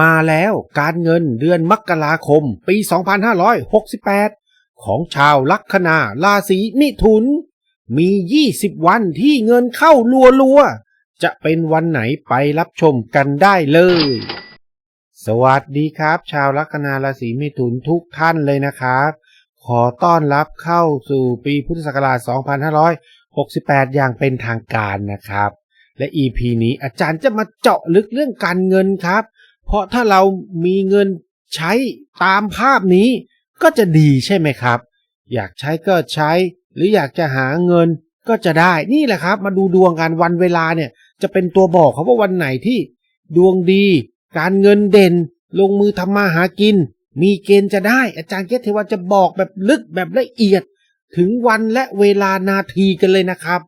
มาแล้วการเงินเดือนมกราคม ปี 2568 ของชาวลัคนาราศีมิถุน มี 20 วันที่เงินเข้ารัวๆ จะเป็นวันไหนไปรับชมกันได้เลย สวัสดีครับ ชาวลัคนาราศีมิถุนทุกท่านเลยนะครับ ขอต้อนรับเข้าสู่ปีพุทธศักราช 2568 อย่างเป็นทางการนะครับ และ EP นี้อาจารย์จะมาเจาะลึกเรื่องการเงินครับ เพราะถ้าเรามีเงินใช้ตามภาพนี้ก็จะดีใช่ไหมครับ อยากใช้ก็ใช้ หรืออยากจะหาเงินก็จะได้นี่แหละครับ มาดูดวงกันวันเวลาเนี่ยจะเป็นตัวบอกครับว่าวันไหนที่ดวงดี การเงินเด่น ลงมือทำมาหากิน มีเกณฑ์จะได้ อาจารย์เกตเทวาจะบอกแบบลึกแบบละเอียด ถึงวันและเวลานาทีกันเลยนะครับ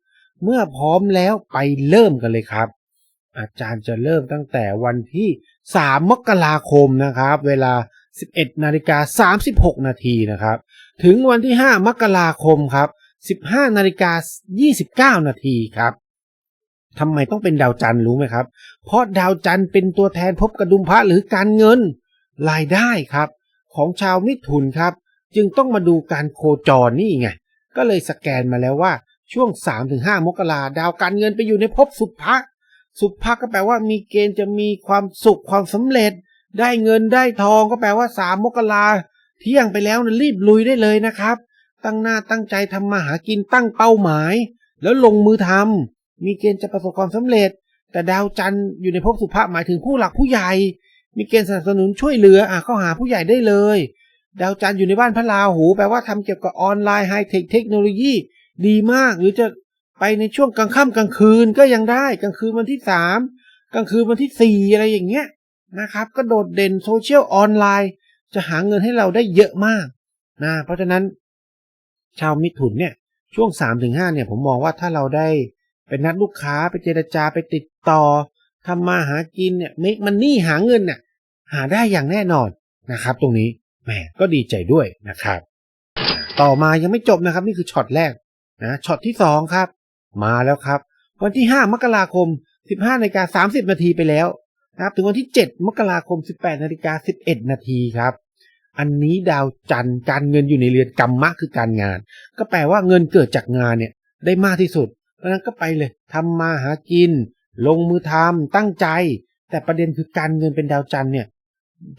เมื่อพร้อมแล้วไปเริ่มกันเลยครับ อาจารย์จะเริ่มตั้งแต่วันที่ 3 มกราคมนะครับ เวลา 11นาฬิกา36 นาทีนะครับ ถึงวันที่ 5 มกราคมครับ 15นาฬิกา29 นาทีครับทำไมต้องเป็นดาวจันทร์รู้ไหมครับ เพราะดาวจันทร์เป็นตัวแทนภพกระดุมพระหรือการเงินรายได้ครับ ของชาวมิถุนครับ จึงต้องมาดูการโคจรนี่ไง ก็เลยสแกนมาแล้วว่าช่วง 3-5 มกราดาวการเงินไปอยู่ในภพสุภะ สุภะก็แปลว่ามีเกณฑ์จะมีความสุขความสำเร็จ ได้เงินได้ทองก็แปลว่า3มมกราเที่ยงไปแล้วนะรีบลุยได้เลยนะครับ ตั้งหน้าตั้งใจทำมาหากินตั้งเป้าหมาย แล้วลงมือทำมีเกณฑ์จะประสบความสำเร็จ แต่ดาวจันทร์อยู่ในภพสุภะหมายถึงผู้หลักผู้ใหญ่ มีเกณฑ์สนับสนุนช่วยเหลืออะเข้าหาผู้ใหญ่ได้เลย ดาวจันทร์อยู่ในบ้านพระราหู แปลว่าทำเกี่ยวกับออนไลน์ไฮเทคเทคโนโลยีดีมากหรือจะ ไปในช่วงกลางค่ำกลางคืนก็ยังได้กลางคืนวันที่สามกลางคืนวันที่สี่อะไรอย่างเงี้ยนะครับ ก็โดดเด่นโซเชียลออนไลน์จะหาเงินให้เราได้เยอะมากนะเพราะฉะนั้น ชาวมิถุนเนี่ยช่วงสามถึงห้าเนี่ยผมมองว่าถ้าเราได้เป็นนัดลูกค้าไปเจรจาไปติดต่อทำมาหากินเนี่ยมิมันนี่หาเงินเนี่ยหาได้อย่างแน่นอนนะครับ ตรงนี้แหมก็ดีใจด้วยนะครับ ต่อมายังไม่จบนะครับ นี่คือช็อตแรกนะช็อตที่สองครับ มาแล้วครับ วันที่ 5 มกราคม 15นาฬิกา30 นาทีไปแล้วนะครับถึงวันที่ 7 มกราคม 18นาฬิกา11 นาทีครับ อันนี้ดาวจันทร์การเงินอยู่ในเรือนกรรมะคือการงาน ก็แปลว่าเงินเกิดจากงานเนี่ยได้มากที่สุด เพราะนั้นก็ไปเลยทำมาหากิน ลงมือทำตั้งใจ แต่ประเด็นคือการเงินเป็นดาวจันทร์เนี่ย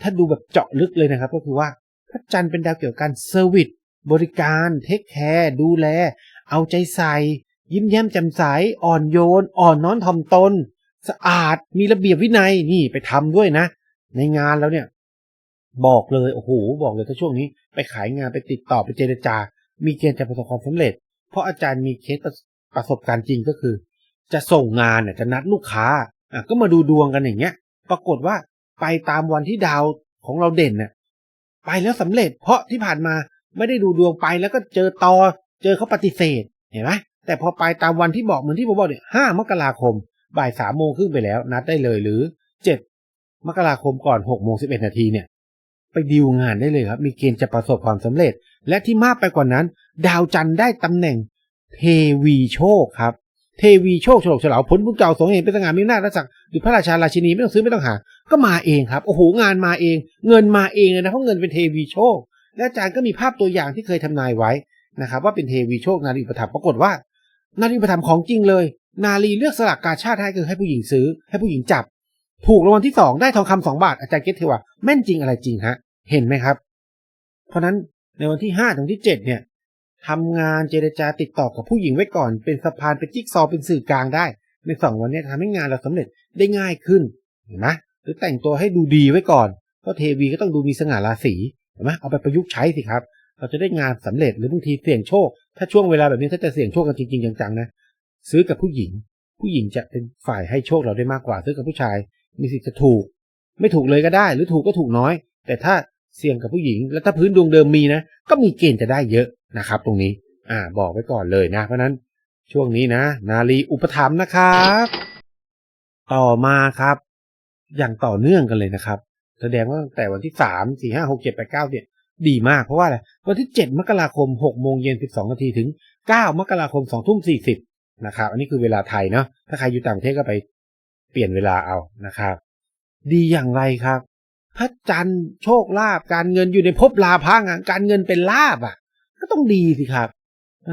ถ้าดูแบบเจาะลึกเลยนะครับ ก็คือว่าพระจันทร์เป็นดาวเกี่ยวกับการเซอร์วิสบริการเทคแคร์ดูแล เอาใจใส่ ยิ้มแย้มแจ่มใสอ่อนโยน อ่อนน้อมถ่อมตน สะอาดมีระเบียบวินัยนี่ไปทำด้วยนะ ในงานแล้วเนี่ย บอกเลยโอ้โหบอกเลยถ้าช่วงนี้ ไปขายงานไปติดต่อไปเจรจา มีเกณฑ์จะประสบความสำเร็จ เพราะอาจารย์มีเคสประสบการณ์จริงก็คือ จะส่งงานเนี่ยจะนัดลูกค้าอะก็มาดูดวงกันอย่างเงี้ย ปรากฏว่าไปตามวันที่ดาวของเราเด่นเนี่ยไปแล้วสำเร็จ เพราะที่ผ่านมาไม่ได้ดูดวงไปแล้วก็เจอตอเจอเขาปฏิเสธเห็นไหม แต่พอไปตามวันที่บอกเหมือนที่ผมบอกเนี่ยห้ามกราคม บ่ายสามโมงครึ่งไปแล้ว นัดได้เลยหรือเจ็ดมกราคมก่อนหกโมงสิบเอ็ดนาทีเนี่ย ไปดิวงานได้เลยครับ มีเกณฑ์จะประสบความสำเร็จ และที่มากไปกว่านั้น ดาวจันทร์ได้ตำแหน่ง เทวีโชคครับ เทวีโชคฉลกฉลาวผลบุญเก่าสองเองเป็นสง่ามีหน้ารัศักดิ์หรือพระราชาราชินีไม่ต้องซื้อไม่ต้องหา ก็มาเองครับโอ้โหงานมาเอง เงินมาเองเลยนะเพราะเงินเป็นเทวีโชค และอาจารย์ก็มีภาพตัวอย่างที่เคยทำนายไว้นะครับว่าเป็นเทวีโชคนารีอุปถัมภ์ปรากฏว่า นารีอุปถัมของจริงเลย นารีเลือกสลักกาชาติให้คือให้ผู้หญิงซื้อ ให้ผู้หญิงจับ ถูกรางวัลที่สองได้ทองคำสองบาทอาจารย์เกตเทว่าแม่นจริงอะไรจริงฮะ เห็นไหมครับ เพราะนั้นในวันที่ห้าถึงที่เจ็ดเนี่ยทำงานเจรจาติดต่อกับผู้หญิงไว้ก่อน เป็นสะพานเป็นจิ๊กซอว์เป็นสื่อกลางได้ ในสองวันนี้ทำให้งานเราสำเร็จได้ง่ายขึ้นเห็นไหมหรือแต่งตัวให้ดูดีไว้ก่อนเพราะเทวีก็ต้องดูมีสง่าราศีเห็นไหมเอาไปประยุกต์ใช้สิครับ เราจะได้งานสำเร็จหรือบางทีเสี่ยงโชค ถ้าช่วงเวลาแบบนี้ถ้าจะเสี่ยงโชคกันจริงๆจังๆนะซื้อกับผู้หญิง ผู้หญิงจะเป็นฝ่ายให้โชคเราได้มากกว่า ซื้อกับผู้ชาย มีสิทธิ์จะถูก ไม่ถูกเลยก็ได้ หรือถูกก็ถูกน้อย แต่ถ้าเสี่ยงกับผู้หญิง แล้วถ้าพื้นดวงเดิมมีนะ ก็มีเกณฑ์จะได้เยอะนะครับ ตรงนี้ อ่า บอกไว้ก่อนเลยนะ เพราะนั้นช่วงนี้นะ นาลีอุปถัมภ์นะครับ ต่อมาครับ อย่างต่อเนื่องกันเลยนะครับ แสดงว่าตั้งแต่วันที่สามสี่ห้าหกเจ็ดแปดเก้าเนี่ย ดีมาก เพราะว่าอะไรวันที่เจ็ดมกราคมหกโมงเย็นสิบสองนาทีถึงเก้ามกราคมสองทุ่มสี่สิบนะครับ อันนี้คือเวลาไทยเนาะถ้าใครอยู่ต่างประเทศก็ไปเปลี่ยนเวลาเอานะครับ ดีอย่างไรครับ พระจันทร์โชคลาภการเงินอยู่ในภพลาภะงการเงินเป็นลาบอะ ก็ต้องดีสิครับ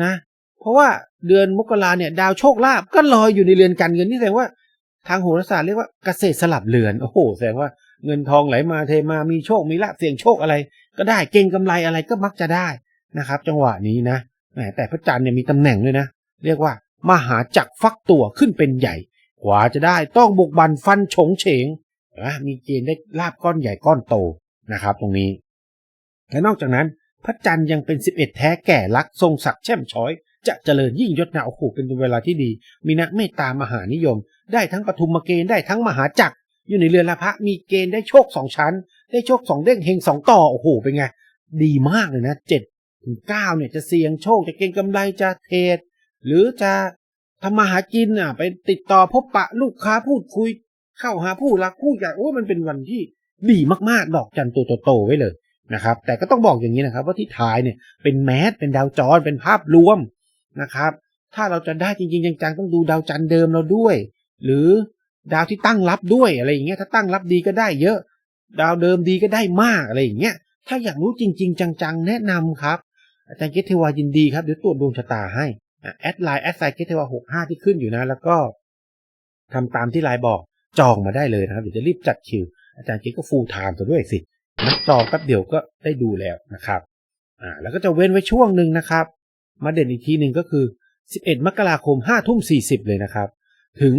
นะเพราะว่าเดือนมกราเนี่ย ดาวโชคลาภก็ลอยอยู่ในเรือนการเงินนี่แสดงว่า ทางโหราศาสตร์เรียกว่าเกษตรสลับเรือน โอ้โห แสดงว่าเงินทองไหลมาเทมามีโชคมีลาภเสี่ยงโชคอะไร ก็ได้เก่งกำไรอะไรก็มักจะได้นะครับ จังหวะนี้นะแหมแต่พระจันทร์เนี่ยมีตำแหน่งด้วยนะ เรียกว่า มหาจักรฟักตัวขึ้นเป็นใหญ่กว่าจะได้ต้องบุกบันฟันฉงเฉงนะมีเกณฑ์ได้ลาบก้อนใหญ่ก้อนโตนะครับ ตรงนี้และนอกจากนั้น พระจันทร์ยังเป็น 11 แท้แก่รักทรงศักดิ์แช่มช้อย จะเจริญยิ่งยศนาโอ้โหเป็นเวลาที่ดี มีนักเมตตามหานิยม ได้ทั้งปฐุมเกณฑ์ได้ทั้งมหาจักรอยู่ในเรือนละพระมีเกณฑ์ได้โชคสองชั้น ได้โชคสองเด้งเฮงสองต่อโอ้โหเป็นไง ดีมากเลยนะเจ็ดถึงเก้าเนี่ยจะเสี่ยงโชคจะเก็งกำไรจะเทรดหรือจะทำมาหากินอะ ไปติดต่อพบปะลูกค้าพูดคุย เข้าหาผู้รักผู้ใหญ่โอ้มันเป็นวันที่ดีมากๆ ดอกจันตัวโตๆไว้เลยนะครับ แต่ก็ต้องบอกอย่างนี้นะครับ ว่าที่ท้ายเนี่ยเป็นแมสเป็นดาวจรเป็นภาพรวมนะครับ ถ้าเราจะได้จริงๆจังๆต้องดูดาวจันเดิมเราด้วย หรือดาวที่ตั้งรับด้วยอะไรอย่างเงี้ยถ้าตั้งรับดีก็ได้เยอะ ดาวเดิมดีก็ได้มากอะไรอย่างเงี้ย ถ้าอยากรู้จริง ๆ จังๆ แนะนำครับ อาจารย์เกตเทวายินดีครับ เดี๋ยวตรวจดวงชะตาให้แอดไลน์แอดไซเกตเทวาหกห้าที่ขึ้นอยู่นะ แล้วก็ทำตามที่ไลน์บอกจองมาได้เลยนะครับ เดี๋ยวจะรีบจัดคิว อาจารย์เกตก็ฟูลไทม์ซะด้วยสินักจองแป๊บเดียวก็ได้ดูแล้วนะครับอ่าแล้วก็จะเว้นไว้ช่วงหนึ่งนะครับ มาเด่นอีกทีหนึ่งก็คือ 11 มกราคม5ทุ่ม40 เลยนะครับ ถึง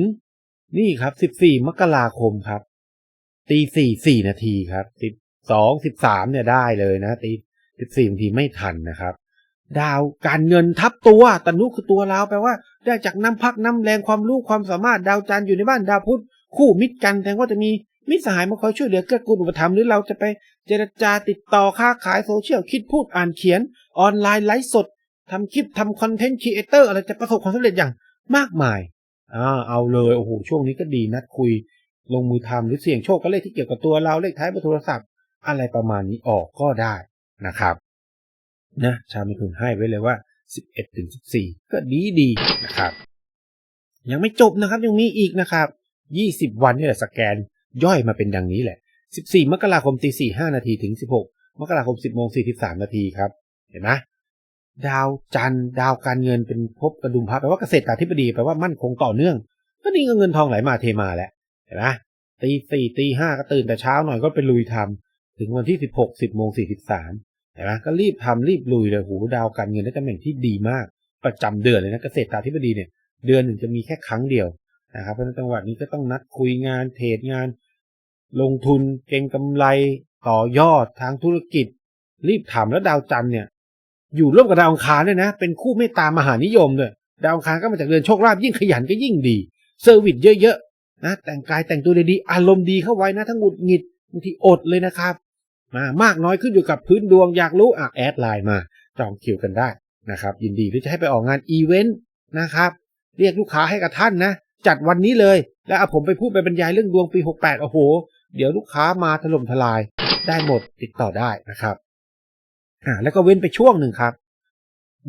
นี่ครับ 14 มกราคมครับ ตีสี่สี่นาทีครับ12 13เนี่ยได้เลยนะตี14นาทีไม่ทันนะครับ ดาวการเงินทับตัวตนุคือตัวเราแปลว่า ได้จากน้ำพักน้ำแรงความรู้ความสามารถดาวจันทร์อยู่ในบ้านดาวพุธคู่มิตรกันแทนว่าจะมีมิตรสหายมาคอยช่วยเหลือเกื้อกูลอุปถัมภ์หรือเราจะไปเจรจาติดต่อค้าขายโซเชียลคิดพูดอ่านเขียน ออนไลน์ไลฟ์สดทำคลิปทำคอนเทนต์ครีเอเตอร์อะไรจะประสบความสำเร็จอย่างมากมายอ่าเอาเลยโอ้โหช่วงนี้ก็ดีนัดคุย ลงมือทำหรือเสี่ยงโชคก็เลขที่เกี่ยวกับตัวเราเลขท้ายเบอร์โทรศัพท์ อะไรประมาณนี้ออกก็ได้นะครับนะชาวมิถุนให้ไว้เลยว่า 11ถึง14 ก็ดีดีนะครับ ยังไม่จบนะครับยังมีอีกนะครับ 20 วันนี่แหละสแกนย่อยมาเป็นดังนี้แหละ 14 มกราคมตี4 5นาทีถึง 16 มกราคม 10โมง43 นาทีครับ เห็นไหมดาวจันดาวการเงินเป็นภพกระดุมพระแปลว่าเกษตรธิบดีแปลว่ามั่นคงต่อเนื่อง ก็นี่ก็เงินทองไหลมาเทมาแหละ เห็นไหมตีสี่ตีห้าก็ตื่นแต่เช้าหน่อยก็ไปลุยทำถึงวันที่สิบหกสิบโมงสี่สิบสามเห็นไหมก็รีบทำรีบลุยเลยหูดาวการเงินได้ตำแหน่งที่ดีมาก ประจำเดือนเลยนะเกษตราธิบดีเนี่ย เดือนหนึ่งจะมีแค่ครั้งเดียวนะครับเพราะฉะนั้นจังหวะนี้ก็ต้องนัดคุยงานเทรดงาน ลงทุนเก็งกำไรต่อยอดทางธุรกิจ รีบทำแล้วดาวจันเนี่ย อยู่ร่วมกับดาวอังคารด้วยนะ เป็นคู่เมตตามหานิยมด้วยดาวอังคารก็มาจากเดือนโชคลาภยิ่งขยันก็ยิ่งดีเซอร์วิสเยอะ นะแต่งกายแต่งตัวดีๆอารมณ์ดีเข้าไว้นะทั้งหงุดหงิดบางทีอดเลยนะครับ มามากน้อยขึ้นอยู่กับพื้นดวงอยากรู้อะแอดไลน์มา จองคิวกันได้นะครับ ยินดีที่จะให้ไปออกงานอีเวนต์นะครับ เรียกลูกค้าให้กับท่านนะ จัดวันนี้เลย แล้วเอาผมไปพูดไปบรรยายเรื่องดวงปี 68 โอ้โห เดี๋ยวลูกค้ามาถล่มทลายได้หมดติดต่อได้นะครับอ่าแล้วก็เว้นไปช่วงหนึ่งครับ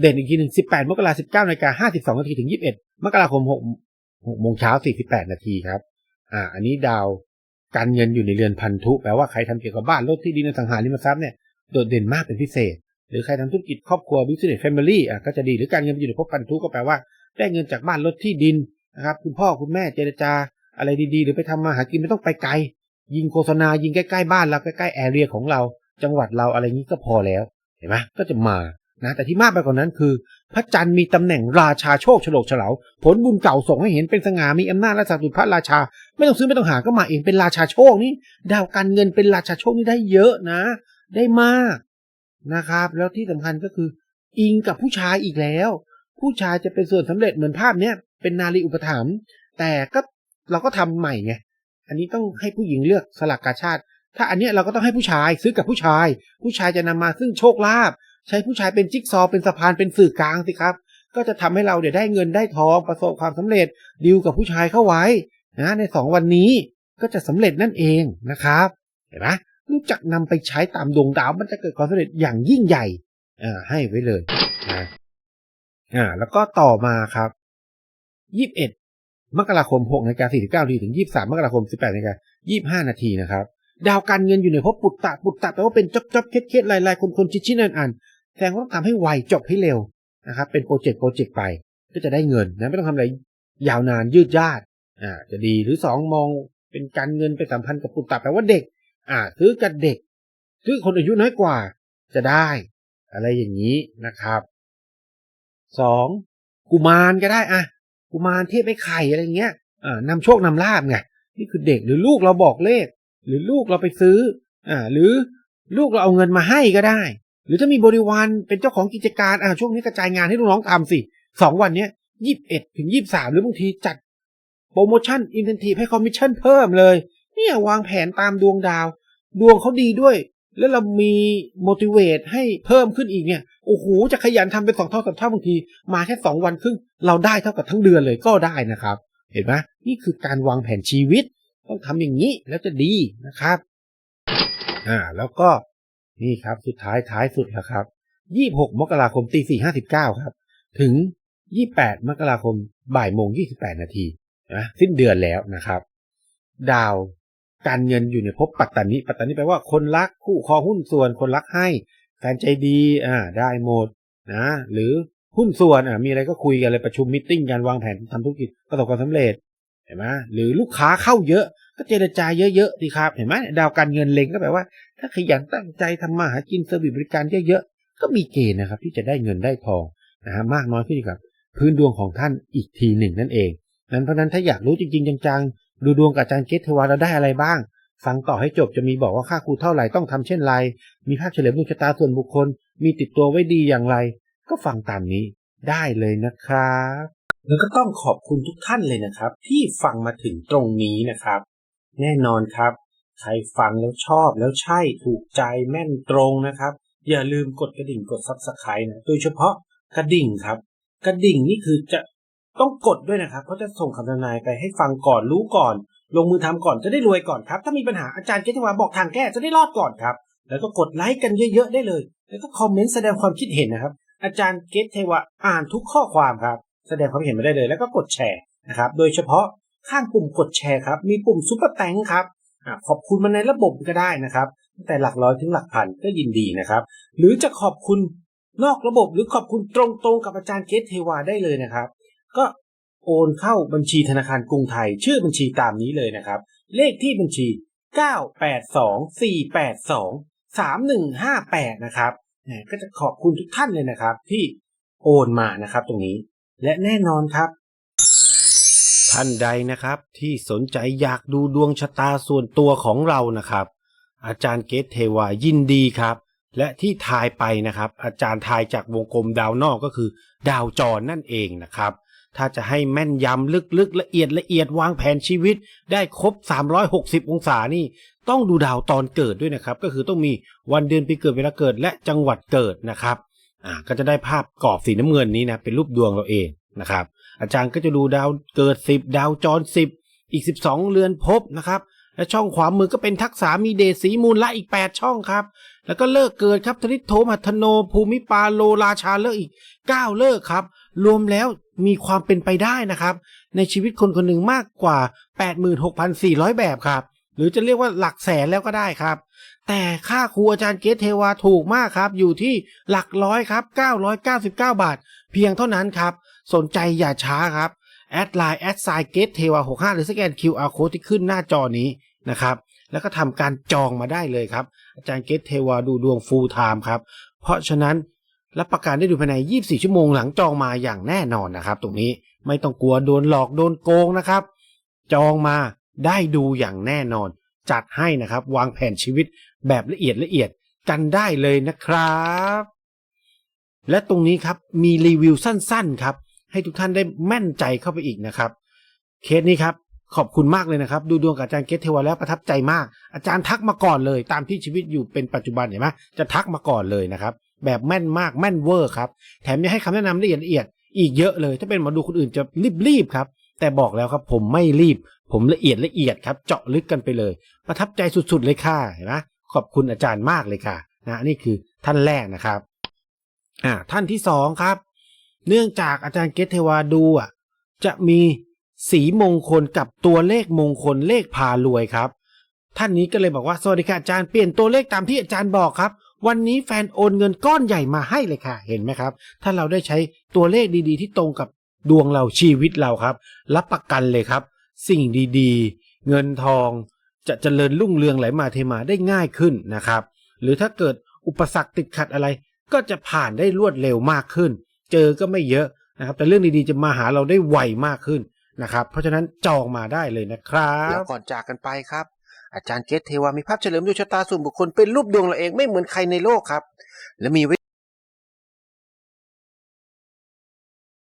เด่นอีกทีหนึ่ง18 มกราคม19นาฬิกา52นาทีถึง 21 มกราคม 6 6โมงเช้า48นาทีครับ อ่า อันนี้ดาวการเงินอยู่ในเรือนพันธุแปลว่าใครทำเกี่ยวกับบ้านรถที่ดินอสังหาริมทรัพย์เนี่ยโดดเด่นมากเป็นพิเศษ หรือใครทำธุรกิจครอบครัว business family อะก็จะดีหรือการเงินอยู่ในภพพันธุก็แปลว่า ได้เงินจากบ้านรถที่ดินนะครับ คุณพ่อคุณแม่เจรจา อะไรดีๆ หรือไปทำมาหากินไม่ต้องไปไกล ยิงโฆษณายิงใกล้ๆบ้านเราใกล้ๆแอเรียของเรา จังหวัดเราอะไรนี้ก็พอแล้วเห็นไหมก็จะมานะแต่ที่มากไปกว่านั้นคือ พระจันทร์มีตำแหน่งราชาโชคฉลกเฉลา ผลบุญเก่าส่งให้เห็นเป็นสง่ามีอำนาจและศักดิ์สิทธิ์พระราชา ไม่ต้องซื้อไม่ต้องหาก็มาเองเป็นราชาโชคนี่ดาวการเงินเป็นราชาโชคนี่ได้เยอะนะ ได้มากนะครับ แล้วที่สำคัญก็คือ อิงกับผู้ชายอีกแล้ว ผู้ชายจะเป็นส่วนสำเร็จเหมือนภาพเนี้ยเป็นนารีอุปถัมภ์แต่ก็เราก็ทำใหม่ไงอันนี้ต้องให้ผู้หญิงเลือกสลักกาชาติ ถ้าอันเนี้ยเราก็ต้องให้ผู้ชายซื้อกับผู้ชาย ผู้ชายจะนำมาซึ่งโชคลาภ ใช้ผู้ชายเป็นจิ๊กซอว์เป็นสะพานเป็นสื่อกลางสิครับ ก็จะทำให้เราเดี๋ยวได้เงินได้ทองประสบความสำเร็จดิวกับผู้ชายเข้าไว้นะในสองวันนี้ก็จะสำเร็จนั่นเองนะครับเห็นไหมรู้จักนำไปใช้ตามดวงดาวมันจะเกิดความสำเร็จอย่างยิ่งใหญ่อ่าให้ไว้เลยนะอ่าแล้วก็ต่อมาครับยี่สิบเอ็ดมกราคม6นาฬิกา49นาทีถึง23มมกราคม18นาฬิกา25นาทีนะครับ ดาวการเงินอยู่ในภพปุตตะปุตตะแปลว่าเป็นจอบจอบเคสเคสลายลายคนคนชิ้นชิ้นอ่นอ่านแสดงว่าต้องทำให้ไวจบให้เร็วนะครับ เป็นโปรเจกต์โปรเจกต์ไปก็จะได้เงินนะไม่ต้องทำอะไรยาวนานยืดยาดอ่าจะดีหรือสองมองเป็นการเงินไปสัมพันธ์กับปุตตะแปลว่าเด็ก อ่าซื้อกับเด็กซื้อคนอายุน้อยกว่า จะได้ อะไรอย่างนี้นะครับสองกุมารก็ได้อะกุมารเทพไอ้ไข่อะไรเงี้ยอ่านำโชคนำลาบไงนี่คือเด็กหรือลูกเราบอกเลข หรือลูกเราไปซื้ออ่าหรือลูกเราเอาเงินมาให้ก็ได้ หรือถ้ามีบริวารเป็นเจ้าของกิจการอ่าช่วงนี้กระจายงานให้ลูกน้องทำสิสองวันเนี้ยยี่สิบเอ็ดถึงยี่สิบสามหรือบางทีจัดโปรโมชั่นอินเทนทีให้คอมมิชชั่นเพิ่มเลย เนี่ยวางแผนตามดวงดาว ดวงเขาดีด้วย แล้วเรามี motivate ให้เพิ่มขึ้นอีกเนี่ยโอ้โหจะขยันทำเป็นสองเท่าสามเท่าบางที มาแค่สองวันครึ่งเราได้เท่ากับทั้งเดือนเลยก็ได้นะครับ เห็นไหมนี่คือการวางแผนชีวิต ต้องทำอย่างนี้แล้วจะดีนะครับ อ่า แล้วก็นี่ครับสุดท้ายท้ายสุดแล้วครับยี่หกมกราคมตีสี่ห้าสิบเก้าครับ ถึงยี่แปดมกราคมบ่ายโมงยี่สิบแปดนาทีนะสิ้นเดือนแล้วนะครับ ดาวการเงินอยู่ในภพปัตตานิปัตตานิแปลว่าคนรักคู่ครองหุ้นส่วนคนรักให้แฟนใจดีอ่าได้หมดนะหรือหุ้นส่วนอ่ามีอะไรก็คุยกันเลยประชุมมิทติ้งการวางแผนทำธุรกิจประสบความสำเร็จ ห็นไหมหรือลูกค้าเข้าเยอะ ก็เจรจาเยอะๆดีครับ เห็นไหมดาวการเงินเล็งก็แปลว่า ถ้าขยันตั้งใจทำมาหากินเซอร์วิสบริการเยอะๆก็มีเกณฑ์นะครับ ที่จะได้เงินได้ทองนะฮะมากน้อยขึ้นอยู่กับ พื้นดวงของท่านอีกทีหนึ่งนั่นเองนั้นเพราะนั้นถ้าอยากรู้จริงๆจังๆดูดวงกับอาจารย์เกตเทวาเราได้อะไรบ้าง ฟังต่อให้จบจะมีบอกว่าค่าครูเท่าไหร่ต้องทำเช่นไร มีภาพเฉลยดวงชะตาส่วนบุคคล มีติดตัวไว้ดีอย่างไร ก็ฟังตามนี้ได้เลยนะครับ แล้วก็ต้องขอบคุณทุกท่านเลยนะครับ ที่ฟังมาถึงตรงนี้นะครับ แน่นอนครับ ใครฟังแล้วชอบแล้วใช่ถูกใจแม่นตรงนะครับ อย่าลืมกดกระดิ่งกดซับสไครต์นะโดยเฉพาะกระดิ่งครับ กระดิ่งนี่คือจะต้องกดด้วยนะครับเพราะจะส่งคำทำนายไปให้ฟังก่อนรู้ก่อน ลงมือทำก่อนจะได้รวยก่อนครับ ถ้ามีปัญหาอาจารย์เกตวาบอกทางแก้จะได้รอดก่อนครับ แล้วก็กดไลค์กันเยอะๆได้เลย แล้วก็คอมเมนต์แสดงความคิดเห็นนะครับ อาจารย์เกตเทวะอ่านทุกข้อความครับ แสดงความเห็นมาได้เลย แล้วก็กดแชร์นะครับโดยเฉพาะข้างปุ่มกดแชร์ครับมีปุ่มซุปเปอร์แตงครับขอบคุณมาในระบบก็ได้นะครับแต่หลักร้อยถึงหลักพันก็ยินดีนะครับ หรือจะขอบคุณนอกระบบหรือขอบคุณตรงๆกับอาจารย์เกตเทวาได้เลยนะครับ ก็โอนเข้าบัญชีธนาคารกรุงไทย ชื่อบัญชีตามนี้เลยนะครับ เลขที่บัญชี 982-482-3158 นะครับก็จะขอบคุณทุกท่านเลยนะครับ ที่โอนมานะครับตรงนี้ และแน่นอนครับ ท่านใดนะครับที่สนใจอยากดูดวงชะตาส่วนตัวของเรานะครับ อาจารย์เกตเทวายินดีครับ และที่ทายไปนะครับ อาจารย์ทายจากวงกลมดาวนอกก็คือ ดาวจรนั่นเองนะครับ ถ้าจะให้แม่นยำลึกๆละเอียดละเอียดวางแผนชีวิต ได้ครบ 360 องศานี่ต้องดูดาวตอนเกิดด้วยนะครับ ก็คือต้องมีวันเดือนปีเกิดเวลาเกิดและจังหวัดเกิดนะครับ อ่าก็จะได้ภาพกรอบสีน้ำเงินนี้นะเป็นรูปดวงเราเองนะครับ อาจารย์ก็จะดูดาวเกิด 10 ดาวจร 10 อีก 12 เรือนภพนะครับและช่องขวามือก็เป็นทักษะมีเดสีมูลละอีก 8 ช่องครับ แล้วก็เลิกเกิดครับธนิโทมัทโน ภูมิปาโลราชาเลิกอีก 9 เลิกครับ รวมแล้วมีความเป็นไปได้นะครับ ในชีวิตคนคนหนึ่งมากกว่า 86,400 แบบครับ หรือจะเรียกว่าหลักแสนแล้วก็ได้ครับ แต่ค่าครูอาจารย์เกตเทวาถูกมากครับ อยู่ที่หลักร้อยครับ 999 บาท เพียงเท่านั้นครับ สนใจอย่าช้าครับ แอดไลน์แอดไซเกตเทวา65 หรือสแกน QR code ที่ขึ้นหน้าจอนี้นะครับ แล้วก็ทำการจองมาได้เลยครับ อาจารย์เกตเทวาดูดวงฟูลไทม์ครับ เพราะฉะนั้นรับประกันได้ดูภายใน 24 ชั่วโมงหลังจองมาอย่างแน่นอนนะครับ ตรงนี้ไม่ต้องกลัวโดนหลอกโดนโกงนะครับ จองมาได้ดูอย่างแน่นอน จัดให้นะครับ วางแผนชีวิตแบบละเอียดละเอียดกันได้เลยนะครับ และตรงนี้ครับมีรีวิวสั้นๆครับ ให้ทุกท่านได้แม่นใจเข้าไปอีกนะครับ เคสนี้ครับขอบคุณมากเลยนะครับ ดูดวงกับอาจารย์เกตเทวาแล้วประทับใจมาก อาจารย์ทักมาก่อนเลย ตามที่ชีวิตอยู่เป็นปัจจุบันเห็นไหมจะทักมาก่อนเลยนะครับ แบบแม่นมากแม่นเวอร์ครับ แถมยังให้คำแนะนำละเอียดละเอียดอีกเยอะเลย ถ้าเป็นหมอดูคนอื่นจะรีบๆครับ แต่บอกแล้วครับผมไม่รีบ ผมละเอียดละเอียดครับ เจาะลึกกันไปเลย ประทับใจสุดๆเลยค่ะเห็นไหมขอบคุณอาจารย์มากเลยค่ะนะนี่คือท่านแรกนะครับอ่าท่านที่สองครับ เนื่องจากอาจารย์เกตเทวาดูอะจะมีสีมงคลกับตัวเลขมงคลเลขพารวยครับ ท่านนี้ก็เลยบอกว่าสวัสดีค่ะอาจารย์เปลี่ยนตัวเลขตามที่อาจารย์บอกครับ วันนี้แฟนโอนเงินก้อนใหญ่มาให้เลยค่ะ เห็นไหมครับ ถ้าเราได้ใช้ตัวเลขดีๆ ที่ตรงกับ ดวงเราชีวิตเราครับ รับประกันเลยครับ สิ่งดีๆ เงินทองจะเจริญรุ่งเรืองไหลมาเทมาได้ง่ายขึ้นนะครับ หรือถ้าเกิดอุปสรรคติดขัดอะไร ก็จะผ่านได้รวดเร็วมากขึ้น เจอก็ไม่เยอะนะครับ แต่เรื่องดีๆจะมาหาเราได้ไวมากขึ้นนะครับ เพราะฉะนั้นจองมาได้เลยนะครับแล้วก่อนจากกันไปครับ อาจารย์เกตเทวามีภาพเฉลิมดวงชะตาส่วนบุคคลเป็นรูปดวงเราเองไม่เหมือนใครในโลกครับ และมี